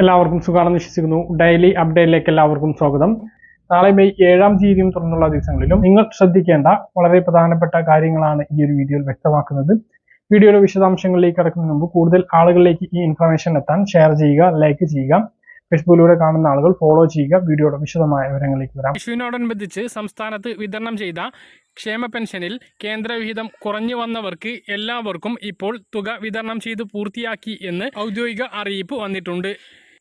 എല്ലാവർക്കും സുഖമാണെന്ന് വിശ്വസിക്കുന്നു. ഡെയിലി അപ്ഡേറ്റിലേക്ക് എല്ലാവർക്കും സ്വാഗതം. നാളെ മെയ് ഏഴാം തീയതിയും തുടർന്നുള്ള ദിവസങ്ങളിലും നിങ്ങൾ ശ്രദ്ധിക്കേണ്ട വളരെ പ്രധാനപ്പെട്ട കാര്യങ്ങളാണ് ഈ ഒരു വീഡിയോയിൽ വ്യക്തമാക്കുന്നത്. വീഡിയോയുടെ വിശദാംശങ്ങളിലേക്ക് കടക്കുന്നതിന് മുമ്പ് കൂടുതൽ ആളുകളിലേക്ക് ഈ ഇൻഫർമേഷൻ എത്താൻ ഷെയർ ചെയ്യുക ലൈക്ക് ചെയ്യുക ഫേസ്ബുക്കിലൂടെ കാണുന്ന ആളുകൾ ഫോളോ ചെയ്യുക വീഡിയോയുടെ വിശദമായ വിവരങ്ങളിലേക്ക് വരാം. വിഷുവിനോടനുബന്ധിച്ച് സംസ്ഥാനത്ത് വിതരണം ചെയ്ത ക്ഷേമ പെൻഷനിൽ കേന്ദ്രവിഹിതം കുറഞ്ഞു വന്നവർക്ക് എല്ലാവർക്കും ഇപ്പോൾ തുക വിതരണം ചെയ്ത് പൂർത്തിയാക്കി എന്ന് ഔദ്യോഗിക അറിയിപ്പ് വന്നിട്ടുണ്ട്.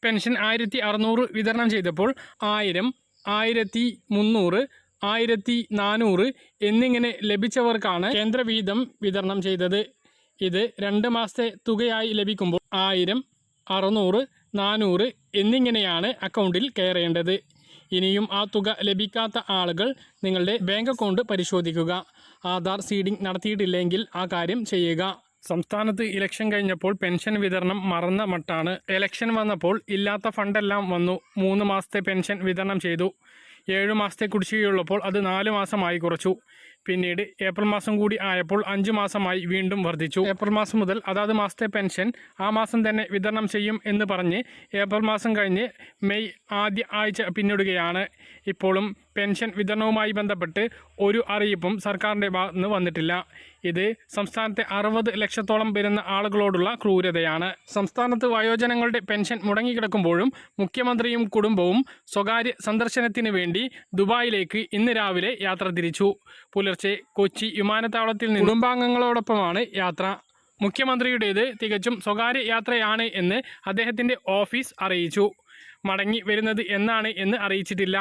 പെൻഷൻ ആയിരത്തി അറുന്നൂറ് വിതരണം ചെയ്തപ്പോൾ ആയിരം ആയിരത്തി മുന്നൂറ് ആയിരത്തി നാനൂറ് എന്നിങ്ങനെ ലഭിച്ചവർക്കാണ് കേന്ദ്ര വീതം വിതരണം ചെയ്തത്. ഇത് രണ്ട് മാസത്തെ തുകയായി ലഭിക്കുമ്പോൾ ആയിരം അറുന്നൂറ് നാനൂറ് എന്നിങ്ങനെയാണ് അക്കൗണ്ടിൽ കയറേണ്ടത്. ഇനിയും ആ തുക ലഭിക്കാത്ത ആളുകൾ നിങ്ങളുടെ ബാങ്ക് അക്കൗണ്ട് പരിശോധിക്കുക. ആധാർ സീഡിംഗ് നടത്തിയിട്ടില്ലെങ്കിൽ ആ കാര്യം ചെയ്യുക. സംസ്ഥാനത്ത് ഇലക്ഷൻ കഴിഞ്ഞപ്പോൾ പെൻഷൻ വിതരണം മറന്ന മട്ടാണ്. ഇലക്ഷൻ വന്നപ്പോൾ ഇല്ലാത്ത ഫണ്ടെല്ലാം വന്നു. മൂന്ന് മാസത്തെ പെൻഷൻ വിതരണം ചെയ്തു. ഏഴു മാസത്തെ കുടിശ്ശികയുള്ളപ്പോൾ അത് നാല് മാസമായി കുറച്ചു. പിന്നീട് ഏപ്രിൽ മാസം കൂടി ആയപ്പോൾ അഞ്ച് മാസമായി വീണ്ടും വർദ്ധിച്ചു. ഏപ്രിൽ മാസം മുതൽ അതാത് മാസത്തെ പെൻഷൻ ആ മാസം തന്നെ വിതരണം ചെയ്യും എന്ന് പറഞ്ഞ് ഏപ്രിൽ മാസം കഴിഞ്ഞ് മെയ് ആദ്യ ആഴ്ച പിന്നിടുകയാണ്. ഇപ്പോഴും പെൻഷൻ വിതരണവുമായി ബന്ധപ്പെട്ട് ഒരു അറിയിപ്പും സർക്കാരിന്റെ ഭാഗത്ത് നിന്ന് വന്നിട്ടില്ല. ഇത് സംസ്ഥാനത്തെ അറുപത് ലക്ഷത്തോളം വരുന്ന ആളുകളോടുള്ള ക്രൂരതയാണ്. സംസ്ഥാനത്ത് വയോജനങ്ങളുടെ പെൻഷൻ മുടങ്ങിക്കിടക്കുമ്പോഴും മുഖ്യമന്ത്രിയും കുടുംബവും സ്വകാര്യ സന്ദർശനത്തിന് വേണ്ടി ദുബായിലേക്ക് ഇന്ന് രാവിലെ യാത്ര തിരിച്ചു. പുലർച്ചെ കൊച്ചി വിമാനത്താവളത്തിൽ നിന്ന് കുടുംബാംഗങ്ങളോടൊപ്പമാണ് യാത്ര. മുഖ്യമന്ത്രിയുടേത് തികച്ചും സ്വകാര്യ യാത്രയാണ് എന്ന് അദ്ദേഹത്തിന്റെ ഓഫീസ് അറിയിച്ചു. മടങ്ങി വരുന്നത് എന്നാണ് എന്ന് അറിയിച്ചിട്ടില്ല.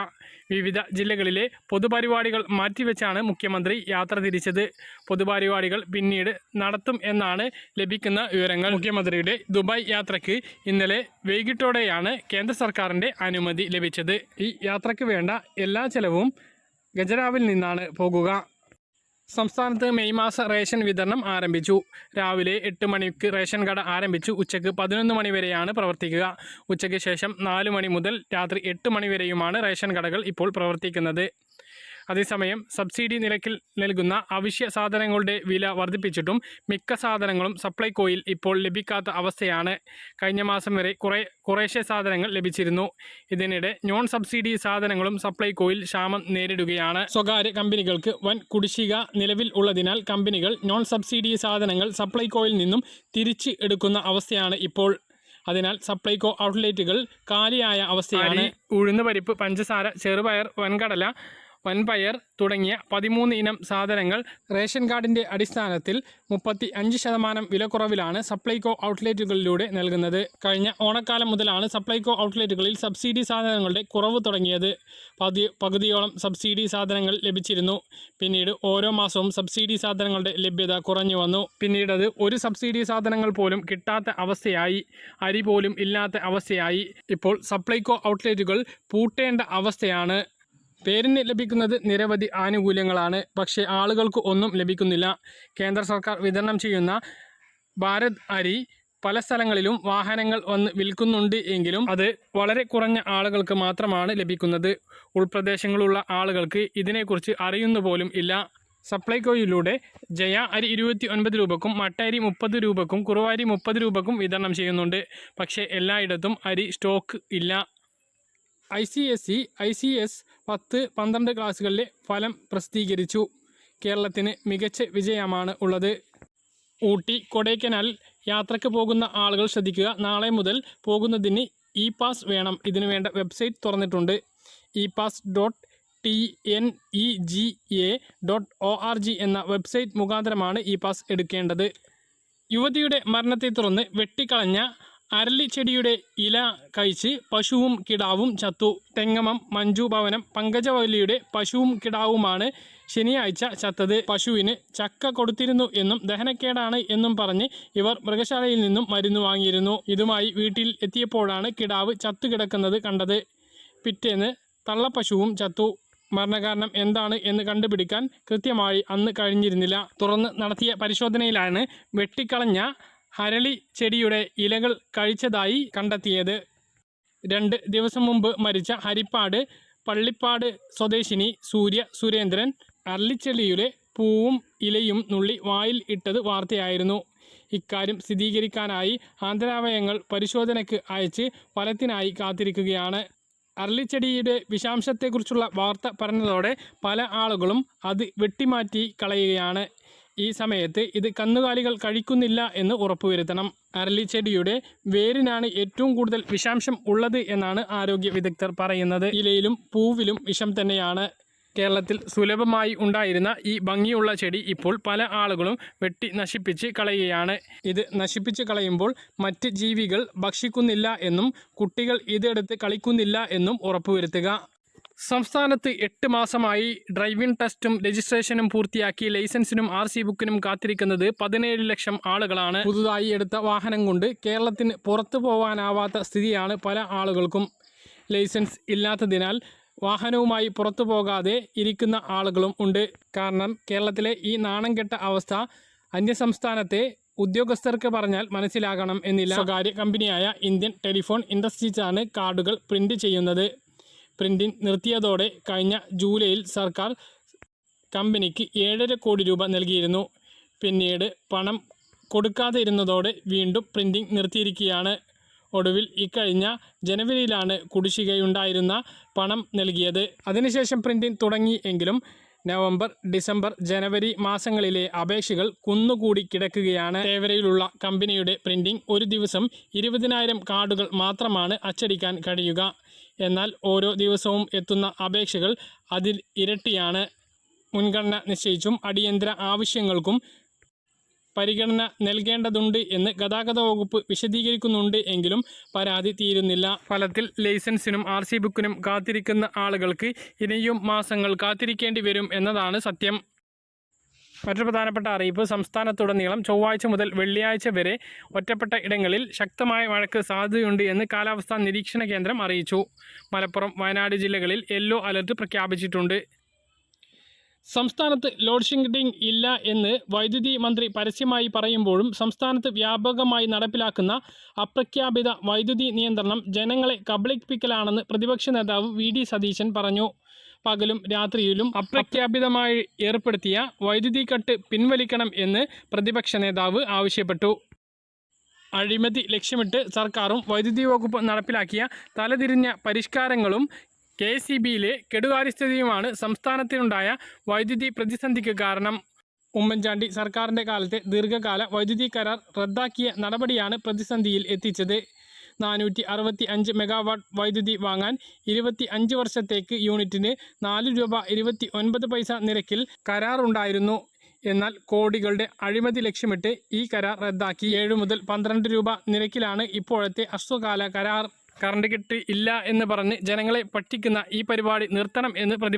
വിവിധ ജില്ലകളിലെ പൊതുപരിപാടികൾ മാറ്റിവെച്ചാണ് മുഖ്യമന്ത്രി യാത്ര തിരിച്ചത്. പൊതുപരിപാടികൾ പിന്നീട് നടത്തും എന്നാണ് ലഭിക്കുന്ന വിവരങ്ങൾ. മുഖ്യമന്ത്രിയുടെ ദുബായ് യാത്രയ്ക്ക് ഇന്നലെ വൈകിട്ടോടെയാണ് കേന്ദ്ര സർക്കാരിന്റെ അനുമതി ലഭിച്ചത്. ഈ യാത്രയ്ക്ക് വേണ്ട എല്ലാ ചെലവും ഗജരാവിൽ നിന്നാണ് പോകുക. സംസ്ഥാനത്ത് മെയ് മാസ റേഷൻ വിതരണം ആരംഭിച്ചു. രാവിലെ എട്ട് മണിക്ക് റേഷൻ കട ആരംഭിച്ചു. ഉച്ചയ്ക്ക് പതിനൊന്ന് മണി വരെയാണ് പ്രവർത്തിക്കുക. ഉച്ചയ്ക്ക് ശേഷം നാല് മണി മുതൽ രാത്രി എട്ട് മണി വരെയുമാണ് റേഷൻ കടകൾ ഇപ്പോൾ പ്രവർത്തിക്കുന്നത്. അതേസമയം സബ്സിഡി നിരക്കിൽ നൽകുന്ന അവശ്യ സാധനങ്ങളുടെ വില വർദ്ധിപ്പിച്ചിട്ടും മിക്ക സാധനങ്ങളും സപ്ലൈകോയിൽ ഇപ്പോൾ ലഭിക്കാത്ത അവസ്ഥയാണ്. കഴിഞ്ഞ മാസം വരെ കുറേ കുറേശ്ശെ സാധനങ്ങൾ ലഭിച്ചിരുന്നു. ഇതിനിടെ നോൺ സബ്സിഡി സാധനങ്ങളും സപ്ലൈകോയിൽ ക്ഷാമം നേരിടുകയാണ്. സ്വകാര്യ കമ്പനികൾക്ക് വൻ കുടിശ്ശിക നിലവിൽ ഉള്ളതിനാൽ കമ്പനികൾ നോൺ സബ്സിഡി സാധനങ്ങൾ സപ്ലൈകോയിൽ നിന്നും തിരിച്ച് എടുക്കുന്ന അവസ്ഥയാണ് ഇപ്പോൾ. അതിനാൽ സപ്ലൈകോ ഔട്ട്ലെറ്റുകൾ കാലിയായ അവസ്ഥയാണ്. ഉഴുന്ന് പരിപ്പ് പഞ്ചസാര ചെറുപയർ വൻകടല വൻപയർ തുടങ്ങിയ പതിമൂന്ന് ഇനം സാധനങ്ങൾ റേഷൻ കാർഡിന്റെ അടിസ്ഥാനത്തിൽ മുപ്പത്തി അഞ്ച് ശതമാനം വിലക്കുറവിലാണ് സപ്ലൈകോ ഔട്ട്ലെറ്റുകളിലൂടെ നൽകുന്നത്. കഴിഞ്ഞ ഓണക്കാലം മുതലാണ് സപ്ലൈകോ ഔട്ട്ലെറ്റുകളിൽ സബ്സിഡി സാധനങ്ങളുടെ കുറവ് തുടങ്ങിയത്. പതി പകുതിയോളം സബ്സിഡി സാധനങ്ങൾ ലഭിച്ചിരുന്നു. പിന്നീട് ഓരോ മാസവും സബ്സിഡി സാധനങ്ങളുടെ ലഭ്യത കുറഞ്ഞു വന്നു. പിന്നീടത് ഒരു സബ്സിഡി സാധനങ്ങൾ പോലും കിട്ടാത്ത അവസ്ഥയായി അരി പോലും ഇല്ലാത്ത അവസ്ഥയായി. ഇപ്പോൾ സപ്ലൈകോ ഔട്ട്ലെറ്റുകൾ പൂട്ടേണ്ട അവസ്ഥയാണ്. പേരിന് ലഭിക്കുന്നത് നിരവധി ആനുകൂല്യങ്ങളാണ്. പക്ഷേ ആളുകൾക്ക് ഒന്നും ലഭിക്കുന്നില്ല. കേന്ദ്ര സർക്കാർ വിതരണം ചെയ്യുന്ന ഭാരത് അരി പല സ്ഥലങ്ങളിലും വാഹനങ്ങൾ വന്ന് വിൽക്കുന്നുണ്ട് എങ്കിലും അത് വളരെ കുറഞ്ഞ ആളുകൾക്ക് മാത്രമാണ് ലഭിക്കുന്നത്. ഉൾപ്രദേശങ്ങളുള്ള ആളുകൾക്ക് ഇതിനെക്കുറിച്ച് അറിയുന്ന പോലും ഇല്ല. സപ്ലൈകോയിലൂടെ ജയ അരി ഇരുപത്തി ഒൻപത് രൂപക്കും മട്ട അരി മുപ്പത് രൂപക്കും കുറവാരി മുപ്പത് രൂപക്കും വിതരണം ചെയ്യുന്നുണ്ട്. പക്ഷേ എല്ലായിടത്തും അരി സ്റ്റോക്ക് ഇല്ല. I C S C I C S പത്ത് പന്ത്രണ്ട് ക്ലാസ്സുകളിലെ ഫലം പ്രസിദ്ധീകരിച്ചു. കേരളത്തിന് മികച്ച വിജയമാണ് ഉള്ളത്. ഊട്ടി കൊടൈക്കനാൽ യാത്രയ്ക്ക് പോകുന്ന ആളുകൾ ശ്രദ്ധിക്കുക. നാളെ മുതൽ പോകുന്നതിന് ഇ പാസ് വേണം. ഇതിനു വേണ്ട വെബ്സൈറ്റ് തുറന്നിട്ടുണ്ട്. E pass dot T N E G A dot O R G എന്ന വെബ്സൈറ്റ് മുഖാന്തരമാണ് ഇ പാസ് എടുക്കേണ്ടത്. യുവതിയുടെ മരണത്തെ തുടർന്ന് വെട്ടിക്കളഞ്ഞ അരളി ചെടിയുടെ ഇല കഴിച്ച് പശുവും കിടാവും ചത്തു. തെങ്ങമം മഞ്ജു ഭവനം പങ്കജവല്ലിയുടെ പശുവും കിടാവുമാണ് ശനിയാഴ്ച ചത്തത്. പശുവിന് ചക്ക കൊടുത്തിരുന്നു എന്നും ദഹനക്കേടാണ് എന്നും പറഞ്ഞ് ഇവർ മൃഗശാലയിൽ നിന്നും മരുന്ന് വാങ്ങിയിരുന്നു. ഇതുമായി വീട്ടിൽ എത്തിയപ്പോഴാണ് കിടാവ് ചത്തുകിടക്കുന്നത് കണ്ടത്. പിറ്റേന്ന് തള്ളപ്പശുവും ചത്തു. മരണകാരണം എന്താണ് എന്ന് കണ്ടുപിടിക്കാൻ കൃത്യമായി അന്ന് കഴിഞ്ഞിരുന്നില്ല. തുറന്ന് നടത്തിയ പരിശോധനയിലാണ് വെട്ടിക്കളഞ്ഞ ഹരളി ചെടിയുടെ ഇലകൾ കഴിച്ചതായി കണ്ടെത്തിയത്. രണ്ട് ദിവസം മുമ്പ് മരിച്ച ഹരിപ്പാട് പള്ളിപ്പാട് സ്വദേശിനി സൂര്യ സുരേന്ദ്രൻ അരളിച്ചെടിയുടെ പൂവും ഇലയും നുള്ളി വായിൽ ഇട്ടത് വാർത്തയായിരുന്നു. ഇക്കാര്യം സ്ഥിരീകരിക്കാനായി ആന്തരാവയങ്ങൾ പരിശോധനയ്ക്ക് അയച്ച് ഫലത്തിനായി കാത്തിരിക്കുകയാണ്. അരളിച്ചെടിയുടെ വിഷാംശത്തെക്കുറിച്ചുള്ള വാർത്ത പറഞ്ഞതോടെ പല ആളുകളും അത് വെട്ടിമാറ്റി കളയുകയാണ്. ഈ സമയത്ത് ഇത് കന്നുകാലികൾ കഴിക്കുന്നില്ല എന്ന് ഉറപ്പുവരുത്തണം. അരളിച്ചെടിയുടെ വേരിനാണ് ഏറ്റവും കൂടുതൽ വിഷാംശം ഉള്ളത് എന്നാണ് ആരോഗ്യ വിദഗ്ധർ പറയുന്നത്. ഇലയിലും പൂവിലും വിഷം തന്നെയാണ്. കേരളത്തിൽ സുലഭമായി ഉണ്ടായിരുന്ന ഈ ഭംഗിയുള്ള ചെടി ഇപ്പോൾ പല ആളുകളും വെട്ടി നശിപ്പിച്ച് കളയുകയാണ്. ഇത് നശിപ്പിച്ച് കളയുമ്പോൾ മറ്റ് ജീവികൾ ഭക്ഷിക്കുന്നില്ല എന്നും കുട്ടികൾ ഇതെടുത്ത് കളിക്കുന്നില്ല എന്നും ഉറപ്പുവരുത്തുക. സംസ്ഥാനത്ത് എട്ട് മാസമായി ഡ്രൈവിംഗ് ടെസ്റ്റും രജിസ്ട്രേഷനും പൂർത്തിയാക്കി ലൈസൻസിനും ആർ സി ബുക്കിനും കാത്തിരിക്കുന്നത് പതിനേഴ് ലക്ഷം ആളുകളാണ്. പുതുതായി എടുത്ത വാഹനം കൊണ്ട് കേരളത്തിന് പുറത്തു പോകാനാവാത്ത സ്ഥിതിയാണ് പല ആളുകൾക്കും. ലൈസൻസ് ഇല്ലാത്തതിനാൽ വാഹനവുമായി പുറത്തു പോകാതെ ഇരിക്കുന്ന ആളുകളും ഉണ്ട്. കാരണം കേരളത്തിലെ ഈ നാണം കെട്ട അവസ്ഥ അന്യസംസ്ഥാനത്തെ ഉദ്യോഗസ്ഥർക്ക് പറഞ്ഞാൽ മനസ്സിലാകണം എന്നില്ല. സ്വകാര്യ കമ്പനിയായ ഇന്ത്യൻ ടെലിഫോൺ ഇൻഡസ്ട്രീസാണ് കാർഡുകൾ പ്രിന്റ് ചെയ്യുന്നത്. പ്രിന്റിംഗ് നിർത്തിയതോടെ കഴിഞ്ഞ ജൂലൈയിൽ സർക്കാർ കമ്പനിക്ക് ഏഴര കോടി രൂപ നൽകിയിരുന്നു. പിന്നീട് പണം കൊടുക്കാതെ ഇരുന്നതോടെ വീണ്ടും പ്രിന്റിംഗ് നിർത്തിയിരിക്കുകയാണ്. ഒടുവിൽ ഇക്കഴിഞ്ഞ ജനുവരിയിലാണ് കുടിശ്ശികയുണ്ടായിരുന്ന പണം നൽകിയത്. അതിനുശേഷം പ്രിന്റിംഗ് തുടങ്ങി എങ്കിലും നവംബർ ഡിസംബർ ജനുവരി മാസങ്ങളിലെ അപേക്ഷകൾ കുന്നുകൂടി കിടക്കുകയാണ്. തേവരയിലുള്ള കമ്പനിയുടെ പ്രിന്റിംഗ് ഒരു ദിവസം ഇരുപതിനായിരം കാർഡുകൾ മാത്രമാണ് അച്ചടിക്കാൻ കഴിയുക. എന്നാൽ ഓരോ ദിവസവും എത്തുന്ന അപേക്ഷകൾ അതിൽ ഇരട്ടിയാണ്. മുൻഗണന നിശ്ചയിച്ചും അടിയന്തര ആവശ്യങ്ങൾക്കും പരിഗണന നൽകേണ്ടതുണ്ട് എന്ന് ഗതാഗത വകുപ്പ് വിശദീകരിക്കുന്നുണ്ട് എങ്കിലും പരാതി തീരുന്നില്ല. ഫലത്തിൽ ലൈസൻസിനും ആർ സി ബുക്കിനും കാത്തിരിക്കുന്ന ആളുകൾക്ക് ഇനിയും മാസങ്ങൾ കാത്തിരിക്കേണ്ടി വരും എന്നതാണ് സത്യം. മറ്റൊരു പ്രധാനപ്പെട്ട അറിയിപ്പ്. സംസ്ഥാനത്തുടനീളം ചൊവ്വാഴ്ച മുതൽ വെള്ളിയാഴ്ച വരെ ഒറ്റപ്പെട്ട ഇടങ്ങളിൽ ശക്തമായ മഴയ്ക്ക് സാധ്യതയുണ്ട് എന്ന് കാലാവസ്ഥാ നിരീക്ഷണ കേന്ദ്രം അറിയിച്ചു. മലപ്പുറം വയനാട് ജില്ലകളിൽ യെല്ലോ അലർട്ട് പ്രഖ്യാപിച്ചിട്ടുണ്ട്. സംസ്ഥാനത്ത് ലോഡ് ഷെഡിംഗ് ഇല്ല എന്ന് വൈദ്യുതി മന്ത്രി പരസ്യമായി പറയുമ്പോഴും സംസ്ഥാനത്ത് വ്യാപകമായി നടപ്പിലാക്കുന്ന അപ്രഖ്യാപിത വൈദ്യുതി നിയന്ത്രണം ജനങ്ങളെ കബളിപ്പിക്കലാണെന്ന് പ്രതിപക്ഷ നേതാവ് വി സതീശൻ പറഞ്ഞു. പകലും രാത്രിയിലും അപ്രഖ്യാപിതമായി ഏർപ്പെടുത്തിയ വൈദ്യുതി കട്ട് പിൻവലിക്കണം എന്ന് പ്രതിപക്ഷ നേതാവ് ആവശ്യപ്പെട്ടു. അഴിമതി ലക്ഷ്യമിട്ട് സർക്കാരും വൈദ്യുതി വകുപ്പ് നടപ്പിലാക്കിയ തലതിരിഞ്ഞ പരിഷ്കാരങ്ങളും കെ സി ബിയിലെ കെടുകാര്യസ്ഥതയുമാണ് സംസ്ഥാനത്തിനുണ്ടായ വൈദ്യുതി പ്രതിസന്ധിക്ക് കാരണം. ഉമ്മൻചാണ്ടി സർക്കാരിന്റെ കാലത്തെ ദീർഘകാല വൈദ്യുതി കരാർ റദ്ദാക്കിയ നടപടിയാണ് പ്രതിസന്ധിയിൽ എത്തിച്ചത്. നാനൂറ്റി അറുപത്തി അഞ്ച് മെഗാവാട്ട് വൈദ്യുതി വാങ്ങാൻ ഇരുപത്തി അഞ്ച് വർഷത്തേക്ക് യൂണിറ്റിന് നാല് രൂപ ഇരുപത്തി ഒൻപത് പൈസ നിരക്കിൽ കരാറുണ്ടായിരുന്നു. എന്നാൽ കോടികളുടെ അഴിമതി ലക്ഷ്യമിട്ട് ഈ കരാർ റദ്ദാക്കി. ഏഴ് മുതൽ പന്ത്രണ്ട് രൂപ നിരക്കിലാണ് ഇപ്പോഴത്തെ അശ്വകാല കരാർ. കറണ്ട് കിട്ടി ഇല്ല എന്ന് പറഞ്ഞ് ജനങ്ങളെ പറ്റിക്കുന്ന ഈ പരിപാടി നിർത്തണം എന്ന് പ്രതി